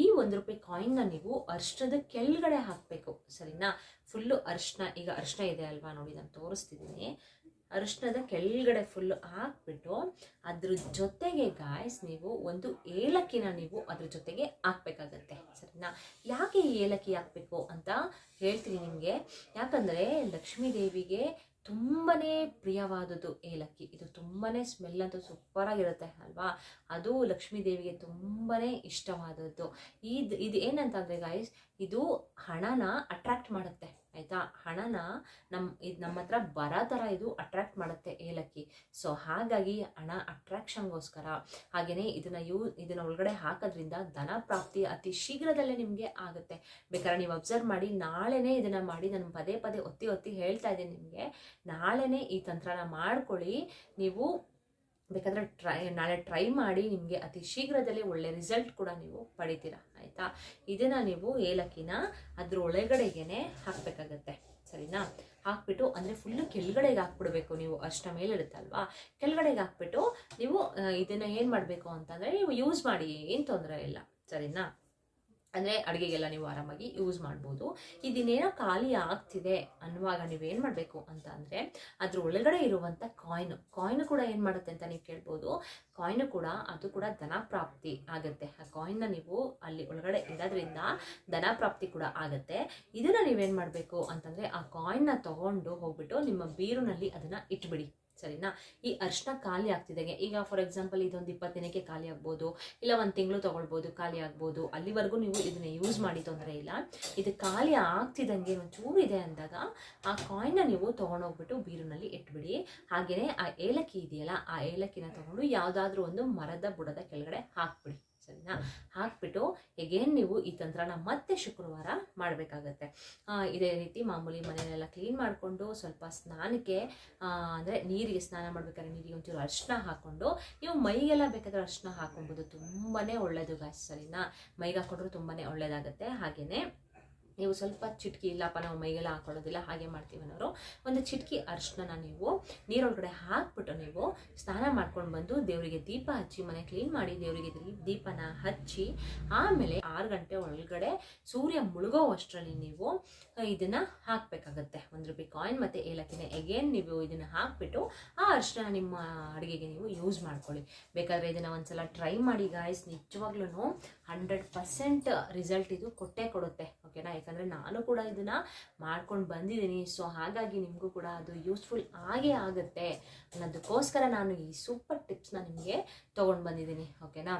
ಈ ಒಂದು ರೂಪಾಯಿ ಕಾಯಿನ್ನ ನೀವು ಅರ್ಶನದ ಕೆಳಗಡೆ ಹಾಕಬೇಕು. ಸರಿನಾ? ಫುಲ್ಲು ಅರ್ಶನ ಈಗ ಅರ್ಶನ ಇದೆ ಅಲ್ವಾ? ನೋಡಿ ನಾನು ತೋರಿಸ್ತಿದ್ದೀನಿ ಅರಿಶಿನದ ಕೆಳಗಡೆ ಫುಲ್ಲು ಹಾಕ್ಬಿಟ್ಟು, ಅದ್ರ ಜೊತೆಗೆ ಗಾಯ್ಸ್ ನೀವು ಒಂದು ಏಲಕ್ಕಿನ ನೀವು ಅದ್ರ ಜೊತೆಗೆ ಹಾಕ್ಬೇಕಾಗತ್ತೆ. ಸರಿನಾ? ಯಾಕೆ ಈ ಏಲಕ್ಕಿ ಹಾಕಬೇಕು ಅಂತ ಹೇಳ್ತೀನಿ ನಿಮಗೆ. ಯಾಕಂದರೆ ಲಕ್ಷ್ಮೀ ದೇವಿಗೆ ತುಂಬನೇ ಪ್ರಿಯವಾದದ್ದು ಏಲಕ್ಕಿ ಇದು ತುಂಬನೇ ಸ್ಮೆಲ್ ಅಂತೂ ಸೂಪರಾಗಿರುತ್ತೆ, ಅಲ್ವಾ? ಅದು ಲಕ್ಷ್ಮೀ ದೇವಿಗೆ ತುಂಬನೇ ಇಷ್ಟವಾದದ್ದು. ಇದು ಇದು ಏನಂತಂದರೆ ಗಾಯ್ಸ್ ಇದು ಹಣನ ಅಟ್ರಾಕ್ಟ್ ಮಾಡುತ್ತೆ. ಆಯಿತಾ? ಹಣನ ನಮ್ಮ ಇದು ನಮ್ಮ ಹತ್ರ ಬರೋ ಥರ ಇದು ಅಟ್ರಾಕ್ಟ್ ಮಾಡುತ್ತೆ ಏಲಕ್ಕಿ. ಸೊ ಹಾಗಾಗಿ ಹಣ ಅಟ್ರಾಕ್ಷನ್ಗೋಸ್ಕರ ಹಾಗೆಯೇ ಇದನ್ನು ಯೂ, ಇದನ್ನ ಒಳಗಡೆ ಹಾಕೋದ್ರಿಂದ ಧನ ಪ್ರಾಪ್ತಿ ಅತಿ ಶೀಘ್ರದಲ್ಲೇ ನಿಮಗೆ ಆಗುತ್ತೆ. ಬೇಕಾದ್ರೆ ನೀವು ಅಬ್ಸರ್ವ್ ಮಾಡಿ, ನಾಳೆನೇ ಇದನ್ನು ಮಾಡಿ, ನಾನು ಪದೇ ಪದೇ ಒತ್ತಿ ಒತ್ತಿ ಹೇಳ್ತಾ ಇದ್ದೀನಿ ನಿಮಗೆ. ನಾಳೆನೇ ಈ ತಂತ್ರನ ಮಾಡ್ಕೊಳ್ಳಿ, ನೀವು ಬೇಕಾದರೆ ಟ್ರೈ ನಾಳೆ ಟ್ರೈ ಮಾಡಿ ನಿಮಗೆ ಅತಿ ಶೀಘ್ರದಲ್ಲೇ ಒಳ್ಳೆ ರಿಸಲ್ಟ್ ಕೂಡ ನೀವು ಪಡಿತೀರಾ, ಆಯಿತಾ? ಇದನ್ನು ನೀವು ಏಲಕ್ಕಿನ ಅದ್ರ ಒಳಗಡೆಗೇನೆ ಹಾಕಬೇಕಾಗತ್ತೆ, ಸರಿನಾ? ಹಾಕ್ಬಿಟ್ಟು, ಅಂದರೆ ಫುಲ್ಲು ಕೆಳಗಡೆಗೆ ಹಾಕ್ಬಿಡ್ಬೇಕು ನೀವು, ಅಷ್ಟ ಮೇಲಿರುತ್ತಲ್ವಾ ಕೆಳಗಡೆಗೆ ಹಾಕ್ಬಿಟ್ಟು ನೀವು ಇದನ್ನ ಏನು ಮಾಡಬೇಕು ಅಂತಂದರೆ ನೀವು ಯೂಸ್ ಮಾಡಿ, ಏನು ತೊಂದರೆ ಇಲ್ಲ, ಸರಿನಾ? ಅಂದರೆ ಅಡುಗೆಗೆಲ್ಲ ನೀವು ಆರಾಮಾಗಿ ಯೂಸ್ ಮಾಡ್ಬೋದು. ಇದಿನ್ನೇನೋ ಖಾಲಿ ಆಗ್ತಿದೆ ಅನ್ನುವಾಗ ನೀವೇನು ಮಾಡಬೇಕು ಅಂತ ಅಂದರೆ ಅದ್ರ ಒಳಗಡೆ ಇರುವಂಥ ಕಾಯ್ನು ಕಾಯ್ನು ಕೂಡ ಏನು ಮಾಡುತ್ತೆ ಅಂತ ನೀವು ಕೇಳ್ಬೋದು. ಕಾಯ್ನು ಕೂಡ ಅದು ಕೂಡ ಧನ ಪ್ರಾಪ್ತಿ ಆಗುತ್ತೆ. ಆ ಕಾಯಿನ್ನ ನೀವು ಅಲ್ಲಿ ಒಳಗಡೆ ಇಡೋದ್ರಿಂದ ಧನ ಪ್ರಾಪ್ತಿ ಕೂಡ ಆಗುತ್ತೆ. ಇದನ್ನು ನೀವೇನು ಮಾಡಬೇಕು ಅಂತಂದರೆ ಆ ಕಾಯಿನ್ನ ತಗೊಂಡು ಹೋಗ್ಬಿಟ್ಟು ನಿಮ್ಮ ಬೀರುನಲ್ಲಿ ಅದನ್ನು ಇಟ್ಬಿಡಿ. ಸರಿನಾ ಈ ಅರ್ಶನ ಖಾಲಿ ಆಗ್ತಿದ್ದಂಗೆ ಈಗ ಫಾರ್ ಎಕ್ಸಾಂಪಲ್ ಇದೊಂದು ಇಪ್ಪತ್ತು ದಿನಕ್ಕೆ ಖಾಲಿ ಆಗ್ಬೋದು, ಇಲ್ಲ ಒಂದು ತಿಂಗಳು ತೊಗೊಳ್ಬೋದು, ಖಾಲಿ ಆಗ್ಬೋದು, ಅಲ್ಲಿವರೆಗೂ ನೀವು ಇದನ್ನ ಯೂಸ್ ಮಾಡಿ ತೊಂದರೆ ಇಲ್ಲ. ಇದು ಖಾಲಿ ಆಗ್ತಿದ್ದಂಗೆ ಒಂಚೂರು ಇದೆ ಅಂದಾಗ, ಆ ಕಾಯಿನ್ನ ನೀವು ತೊಗೊಂಡೋಗ್ಬಿಟ್ಟು ಬೀರಿನಲ್ಲಿ ಇಟ್ಬಿಡಿ. ಹಾಗೆಯೇ ಆ ಏಲಕ್ಕಿ ಇದೆಯಲ್ಲ, ಆ ಏಲಕ್ಕಿನ ತೊಗೊಂಡು ಯಾವುದಾದ್ರೂ ಒಂದು ಮರದ ಬುಡದ ಕೆಳಗಡೆ ಹಾಕ್ಬಿಡಿ. ಸರಿನಾ? ಹಾಕ್ಬಿಟ್ಟು ಎಗೇನ್ ನೀವು ಈ ತಂತ್ರನ ಮತ್ತೆ ಶುಕ್ರವಾರ ಮಾಡಬೇಕಾಗತ್ತೆ. ಇದೇ ರೀತಿ ಮಾಮೂಲಿ ಮನೆಯಲ್ಲೆಲ್ಲ ಕ್ಲೀನ್ ಮಾಡಿಕೊಂಡು ಸ್ವಲ್ಪ ಸ್ನಾನಕ್ಕೆ ಅಂದರೆ ನೀರಿಗೆ ಸ್ನಾನ ಮಾಡಬೇಕಾದ್ರೆ ನೀರಿಗೆ ಒಂಚೂರು ಅರ್ಶನ ಹಾಕ್ಕೊಂಡು, ನೀವು ಮೈಗೆಲ್ಲ ಬೇಕಾದ್ರೆ ಅರ್ಶನ ಹಾಕೊಬೋದು ತುಂಬಾ ಒಳ್ಳೆಯದು ಗಾಯ್ಸ್ ಸರಿನಾ? ಮೈಗೆ ಹಾಕ್ಕೊಂಡ್ರೆ ತುಂಬಾ ಒಳ್ಳೆಯದಾಗುತ್ತೆ ಹಾಗೆಯೇ ನೀವು ಸ್ವಲ್ಪ ಚಿಟಕಿ ಇಲ್ಲಪ್ಪ ನಾವು ಮೈಗೆಲ್ಲ ಹಾಕೊಳ್ಳೋದಿಲ್ಲ, ಹಾಗೆ ಮಾಡ್ತೀವಿ ಅನ್ನೋರು. ಒಂದು ಚಿಟಕಿ ಅರ್ಶನ ನೀವು ನೀರೊಳಗಡೆ ಹಾಕ್ಬಿಟ್ಟು ನೀವು ಸ್ನಾನ ಮಾಡ್ಕೊಂಡು ಬಂದು ದೇವರಿಗೆ ದೀಪ ಹಚ್ಚಿ, ಮನೆ ಕ್ಲೀನ್ ಮಾಡಿ ದೇವರಿಗೆ ದೀಪನ ಹಚ್ಚಿ, ಆಮೇಲೆ ಆರು ಗಂಟೆ ಒಳಗಡೆ ಸೂರ್ಯ ಮುಳುಗೋ ಅಷ್ಟರಲ್ಲಿ ನೀವು ಇದನ್ನ ಹಾಕಬೇಕಾಗತ್ತೆ. ಒಂದು ರೂಪಾಯಿ ಕಾಯಿನ್ ಮತ್ತು ಏಲಕ್ಕಿನ ಎಗೇನ್ ನೀವು ಇದನ್ನ ಹಾಕ್ಬಿಟ್ಟು ಆ ಅರ್ಶನ ನಿಮ್ಮ ಅಡುಗೆಗೆ ನೀವು ಯೂಸ್ ಮಾಡ್ಕೊಳ್ಳಿ. ಬೇಕಾದರೆ ಇದನ್ನು ಒಂದ್ಸಲ ಟ್ರೈ ಮಾಡಿ ಗಾಯ್ಸ್ ನಿಜವಾಗ್ಲೂ ಹಂಡ್ರೆಡ್ ಪರ್ಸೆಂಟ್ ರಿಸಲ್ಟ್ ಇದು ಕೊಟ್ಟೇ ಕೊಡುತ್ತೆ. ಓಕೆನಾ? ಯಾಕಂದರೆ ನಾನು ಕೂಡ ಇದನ್ನು ಮಾಡ್ಕೊಂಡು ಬಂದಿದ್ದೀನಿ. ಸೊ ಹಾಗಾಗಿ ನಿಮಗೂ ಕೂಡ ಅದು ಯೂಸ್ಫುಲ್ ಆಗೇ ಆಗುತ್ತೆ ಅನ್ನೋದಕ್ಕೋಸ್ಕರ ನಾನು ಈ ಸೂಪರ್ ಟಿಪ್ಸ್ನ ನಿಮಗೆ ತೊಗೊಂಡು ಬಂದಿದ್ದೀನಿ. ಓಕೆನಾ?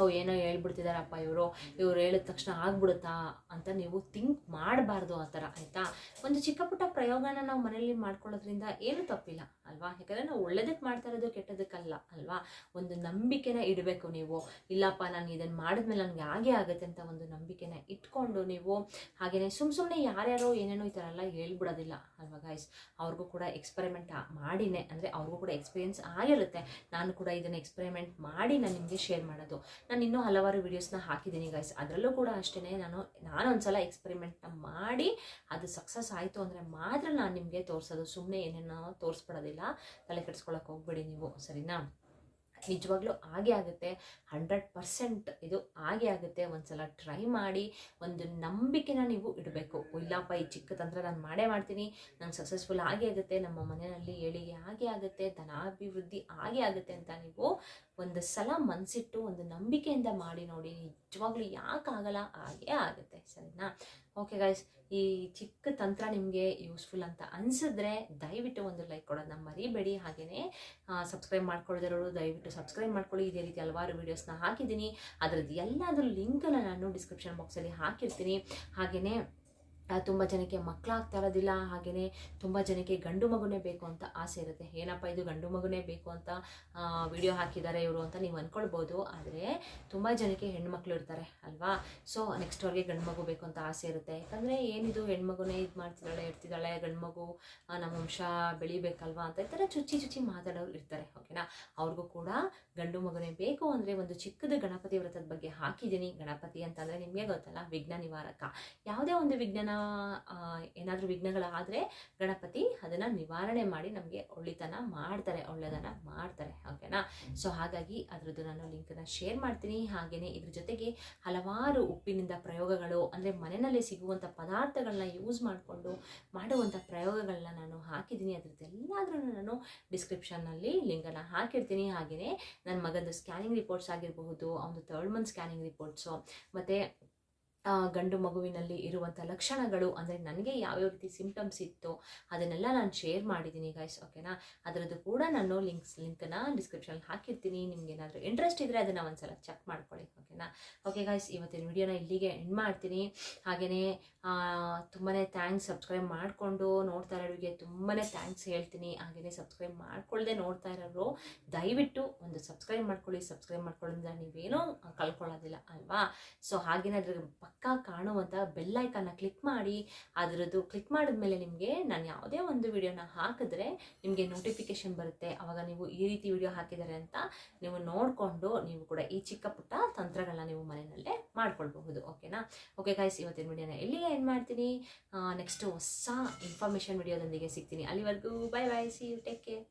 ಓ, ಏನೋ ಹೇಳ್ಬಿಡ್ತಿದಾರಪ್ಪ ಇವರು. ಇವ್ರು ಹೇಳಿದ ತಕ್ಷಣ ಆಗ್ಬಿಡುತ್ತಾ ಅಂತ ನೀವು ಥಿಂಕ್ ಮಾಡಬಾರ್ದು ಆ ಥರ, ಆಯಿತಾ? ಒಂದು ಚಿಕ್ಕ ಪುಟ್ಟ ಪ್ರಯೋಗನ ನಾವು ಮನೆಯಲ್ಲಿ ಮಾಡ್ಕೊಳ್ಳೋದ್ರಿಂದ ಏನು ತಪ್ಪಿಲ್ಲ, ಅಲ್ವಾ? ಯಾಕಂದರೆ ನಾವು ಒಳ್ಳೇದಕ್ಕೆ ಮಾಡ್ತಾ ಇರೋದು ಕೆಟ್ಟದಕ್ಕಲ್ಲ, ಅಲ್ವಾ? ಒಂದು ನಂಬಿಕೆನ ಇಡಬೇಕು ನೀವು. ಇಲ್ಲಪ್ಪ, ನಾನು ಇದನ್ನು ಮಾಡಿದ್ಮೇಲೆ ನನಗೆ ಹಾಗೆ ಆಗುತ್ತೆ ಅಂತ ಒಂದು ನಂಬಿಕೆನ ಇಟ್ಕೊಂಡು ನೀವು ಹಾಗೆಯೇ ಸುಮ್ಮ ಸುಮ್ಮನೆ ಯಾರ್ಯಾರೋ ಏನೇನೋ ಈ ಥರ ಎಲ್ಲ ಹೇಳ್ಬಿಡೋದಿಲ್ಲ, ಅಲ್ವಾ ಗಾಯ್ಸ್ ಅವ್ರಿಗೂ ಕೂಡ ಎಕ್ಸ್ಪೆರಿಮೆಂಟ್ ಮಾಡಿನೇ, ಅಂದರೆ ಅವ್ರಿಗೂ ಕೂಡ ಎಕ್ಸ್ಪೀರಿಯನ್ಸ್ ಆಗಿರುತ್ತೆ. ನಾನು ಕೂಡ ಇದನ್ನು ಎಕ್ಸ್ಪೆರಿಮೆಂಟ್ ಮಾಡಿ ನಾನು ನಿಮಗೆ ಶೇರ್ ಮಾಡೋದು. ನಾನು ಇನ್ನೂ ಹಲವಾರು ವೀಡಿಯೋಸ್ನ ಹಾಕಿದ್ದೀನಿ ಗೈಸ್ ಅದರಲ್ಲೂ ಕೂಡ ಅಷ್ಟೇ ನಾನು ನಾನು ಒಂದ್ಸಲ ಎಕ್ಸ್ಪೆರಿಮೆಂಟ್ನ ಮಾಡಿ ಅದು ಸಕ್ಸಸ್ ಆಯಿತು ಅಂದರೆ ಮಾತ್ರ ನಾನು ನಿಮಗೆ ತೋರಿಸೋದು. ಸುಮ್ಮನೆ ಏನೇನೋ ತೋರಿಸ್ಬಿಡೋದಿಲ್ಲ. ತಲೆ ಕೆಡಿಸ್ಕೊಳಕ್ಕೆ ಹೋಗ್ಬೇಡಿ ನೀವು, ಸರಿನಾ? ನಿಜವಾಗ್ಲೂ ಹಾಗೆ ಆಗುತ್ತೆ. ಹಂಡ್ರೆಡ್ ಪರ್ಸೆಂಟ್ ಇದು ಹಾಗೆ ಆಗುತ್ತೆ. ಒಂದ್ಸಲ ಟ್ರೈ ಮಾಡಿ, ಒಂದು ನಂಬಿಕೆನ ನೀವು ಇಡಬೇಕು. ಇಲ್ಲಪ್ಪ, ಈ ಚಿಕ್ಕ ತಂತ್ರ ನಾನು ಮಾಡೇ ಮಾಡ್ತೀನಿ. ನಾನು ಸಕ್ಸಸ್ಫುಲ್ ಆಗೇ ಆಗುತ್ತೆ. ನಮ್ಮ ಮನೆಯಲ್ಲಿ ಏಳಿಗೆ ಹಾಗೆ ಆಗುತ್ತೆ. ಧನಾಭಿವೃದ್ಧಿ ಹಾಗೆ ಆಗುತ್ತೆ ಅಂತ ನೀವು ಒಂದು ಸಲ ಮನಸ್ಸಿಟ್ಟು ಒಂದು ನಂಬಿಕೆಯಿಂದ ಮಾಡಿ ನೋಡಿ, ನಿಜವಾಗ್ಲೂ ಯಾಕಾಗಲ್ಲ ಹಾಗೆ ಆಗುತ್ತೆ, ಸರಿನಾ? ಓಕೆ ಗೈಸ್ ಈ ಚಿಕ್ಕ ತಂತ್ರ ನಿಮಗೆ ಯೂಸ್ಫುಲ್ ಅಂತ ಅನಿಸಿದ್ರೆ ದಯವಿಟ್ಟು ಒಂದು ಲೈಕ್ ಕೊಡೋದನ್ನ ಮರಿಬೇಡಿ. ಹಾಗೆಯೇ ಸಬ್ಸ್ಕ್ರೈಬ್ ಮಾಡ್ಕೊಳ್ಳೋದಿರೋರು ದಯವಿಟ್ಟು ಸಬ್ಸ್ಕ್ರೈಬ್ ಮಾಡ್ಕೊಳ್ಳಿ. ಇದೇ ರೀತಿ ಹಲವಾರು ವೀಡಿಯೋಸ್ನ ಹಾಕಿದ್ದೀನಿ. ಅದರದ್ದು ಎಲ್ಲದರ ಲಿಂಕನ್ನು ನಾನು ಡಿಸ್ಕ್ರಿಪ್ಷನ್ ಬಾಕ್ಸಲ್ಲಿ ಹಾಕಿರ್ತೀನಿ. ಹಾಗೆಯೇ ತುಂಬ ಜನಕ್ಕೆ ಮಕ್ಕಳಾಗ್ತಾ ಇರೋದಿಲ್ಲ ಹಾಗೆಯೇ ತುಂಬ ಜನಕ್ಕೆ ಗಂಡು ಮಗುನೇ ಬೇಕು ಅಂತ ಆಸೆ ಇರುತ್ತೆ. ಏನಪ್ಪ ಇದು ಗಂಡು ಮಗುನೇ ಬೇಕು ಅಂತ ವಿಡಿಯೋ ಹಾಕಿದ್ದಾರೆ ಇವರು ಅಂತ ನೀವು ಅಂದ್ಕೊಳ್ಬೋದು ಆದರೆ ತುಂಬ ಜನಕ್ಕೆ ಹೆಣ್ಮಕ್ಳು ಇರ್ತಾರೆ, ಅಲ್ವಾ? ಸೊ ನೆಕ್ಸ್ಟ್ ಅವ್ರಿಗೆ ಗಂಡು ಮಗು ಬೇಕು ಅಂತ ಆಸೆ ಇರುತ್ತೆ. ಯಾಕಂದರೆ ಏನಿದು ಹೆಣ್ಮಗುನೇ ಇದು ಮಾಡ್ತಿದ್ದಾಳೆ, ಇರ್ತಿದ್ದಾಳೆ, ಗಂಡು ಮಗು ನಮ್ಮ ವಂಶ ಬೆಳಿಬೇಕಲ್ವಾ ಅಂತ ಈ ಥರ ಚುಚ್ಚಿ ಚುಚ್ಚಿ ಮಾತಾಡೋರು ಇರ್ತಾರೆ ಓಕೆನಾ ಅವ್ರಿಗೂ ಕೂಡ ಗಂಡು ಮಗುನೇ ಬೇಕು ಅಂದರೆ ಒಂದು ಚಿಕ್ಕದ ಗಣಪತಿ ವ್ರತದ ಬಗ್ಗೆ ಹಾಕಿದ್ದೀನಿ. ಗಣಪತಿ ಅಂತಂದರೆ ನಿಮಗೆ ಗೊತ್ತಲ್ಲ, ವಿಘ್ನ ನಿವಾರಕ. ಯಾವುದೇ ಒಂದು ಏನಾದರೂ ವಿಘ್ನಗಳಾದರೆ ಗಣಪತಿ ಅದನ್ನು ನಿವಾರಣೆ ಮಾಡಿ ನಮಗೆ ಒಳ್ಳೆತನ ಮಾಡ್ತಾರೆ ಒಳ್ಳೆದನ್ನು ಮಾಡ್ತಾರೆ, ಓಕೆನಾ? ಸೊ ಹಾಗಾಗಿ ಅದರದ್ದು ನಾನು ಲಿಂಕನ್ನು ಶೇರ್ ಮಾಡ್ತೀನಿ. ಹಾಗೆಯೇ ಇದ್ರ ಜೊತೆಗೆ ಹಲವಾರು ಉಪ್ಪಿನಿಂದ ಪ್ರಯೋಗಗಳು, ಅಂದರೆ ಮನೆಯಲ್ಲೇ ಸಿಗುವಂಥ ಪದಾರ್ಥಗಳನ್ನ ಯೂಸ್ ಮಾಡಿಕೊಂಡು ಮಾಡುವಂಥ ಪ್ರಯೋಗಗಳನ್ನ ನಾನು ಹಾಕಿದ್ದೀನಿ. ಅದರದ್ದೆಲ್ಲಾದ್ರೂ ನಾನು ಡಿಸ್ಕ್ರಿಪ್ಷನ್ನಲ್ಲಿ ಲಿಂಕನ್ನು ಹಾಕಿರ್ತೀನಿ. ಹಾಗೆಯೇ ನನ್ನ ಮಗಂದು ಸ್ಕ್ಯಾನಿಂಗ್ ರಿಪೋರ್ಟ್ಸ್ ಆಗಿರಬಹುದು ಅವನು ಥರ್ಡ್ ಮಂತ್ ಸ್ಕ್ಯಾನಿಂಗ್ ರಿಪೋರ್ಟ್ಸು ಮತ್ತು ಗಂಡು ಮಗುವಿನಲ್ಲಿ ಇರುವಂಥ ಲಕ್ಷಣಗಳು ಅಂದರೆ ನನಗೆ ಯಾವ್ಯಾವ ರೀತಿ ಸಿಂಪ್ಟಮ್ಸ್ ಇತ್ತು ಅದನ್ನೆಲ್ಲ ನಾನು ಶೇರ್ ಮಾಡಿದ್ದೀನಿ ಗೈಸ್ ಓಕೆನಾ ಅದರದ್ದು ಕೂಡ ನಾನು ಲಿಂಕ್ಸ್ ಲಿಂಕನ್ನು ಡಿಸ್ಕ್ರಿಪ್ಷನಲ್ಲಿ ಹಾಕಿರ್ತೀನಿ. ನಿಮ್ಗೆ ಏನಾದರೂ ಇಂಟ್ರೆಸ್ಟ್ ಇದ್ದರೆ ಅದನ್ನು ಒಂದ್ಸಲ ಚೆಕ್ ಮಾಡ್ಕೊಳ್ಳಿ ಓಕೆನಾ ಓಕೆ ಗೈಸ್ ಇವತ್ತಿನ ವಿಡಿಯೋನ ಇಲ್ಲಿಗೆ ಎಂಡ್ ಮಾಡ್ತೀನಿ. ಹಾಗೆಯೇ ತುಂಬಾ ಥ್ಯಾಂಕ್ಸ್ ಸಬ್ಸ್ಕ್ರೈಬ್ ಮಾಡಿಕೊಂಡು ನೋಡ್ತಾ ಇರೋರಿಗೆ ತುಂಬಾ ಥ್ಯಾಂಕ್ಸ್ ಹೇಳ್ತೀನಿ. ಹಾಗೆಯೇ ಸಬ್ಸ್ಕ್ರೈಬ್ ಮಾಡ್ಕೊಳ್ಳದೆ ನೋಡ್ತಾ ಇರೋರು, ದಯವಿಟ್ಟು ಒಂದು ಸಬ್ಸ್ಕ್ರೈಬ್ ಮಾಡ್ಕೊಳ್ಳಿ. ಸಬ್ಸ್ಕ್ರೈಬ್ ಮಾಡ್ಕೊಳ್ಳೋದ್ರಿಂದ ನೀವೇನೂ ಕಳ್ಕೊಳ್ಳೋದಿಲ್ಲ, ಅಲ್ವಾ? ಸೊ ಹಾಗೆಯೇ ಅದ್ರ ಪಕ್ಕ ಕಾಣುವಂಥ ಬೆಲ್ಲೈಕನ್ನ ಕ್ಲಿಕ್ ಮಾಡಿ, ಅದರದ್ದು ಕ್ಲಿಕ್ ಮಾಡಿದ್ಮೇಲೆ ನಿಮಗೆ ನಾನು ಯಾವುದೇ ಒಂದು ವಿಡಿಯೋನ ಹಾಕಿದ್ರೆ ನಿಮಗೆ ನೋಟಿಫಿಕೇಶನ್ ಬರುತ್ತೆ. ಅವಾಗ ನೀವು ಈ ರೀತಿ ವಿಡಿಯೋ ಹಾಕಿದ್ದಾರೆ ಅಂತ ನೀವು ನೋಡಿಕೊಂಡು ನೀವು ಕೂಡ ಈ ಚಿಕ್ಕ ಪುಟ್ಟ ತಂತ್ರಗಳನ್ನ ನೀವು ಮನೆಯಲ್ಲೇ ಮಾಡ್ಕೊಳ್ಬಹುದು. ಓಕೆನಾ ಓಕೆ ಗಾಯ್ಸ್ ಇವತ್ತಿನ ವಿಡಿಯೋನ ಎಲ್ಲಿಗೆ ಎಂಡ್ ಮಾಡ್ತೀನಿ? ನೆಕ್ಸ್ಟ್ ಹೊಸ ಇನ್ಫಾರ್ಮೇಷನ್ ವಿಡಿಯೋದೊಂದಿಗೆ ಸಿಗ್ತೀನಿ. ಅಲ್ಲಿವರೆಗೂ bye bye see you take care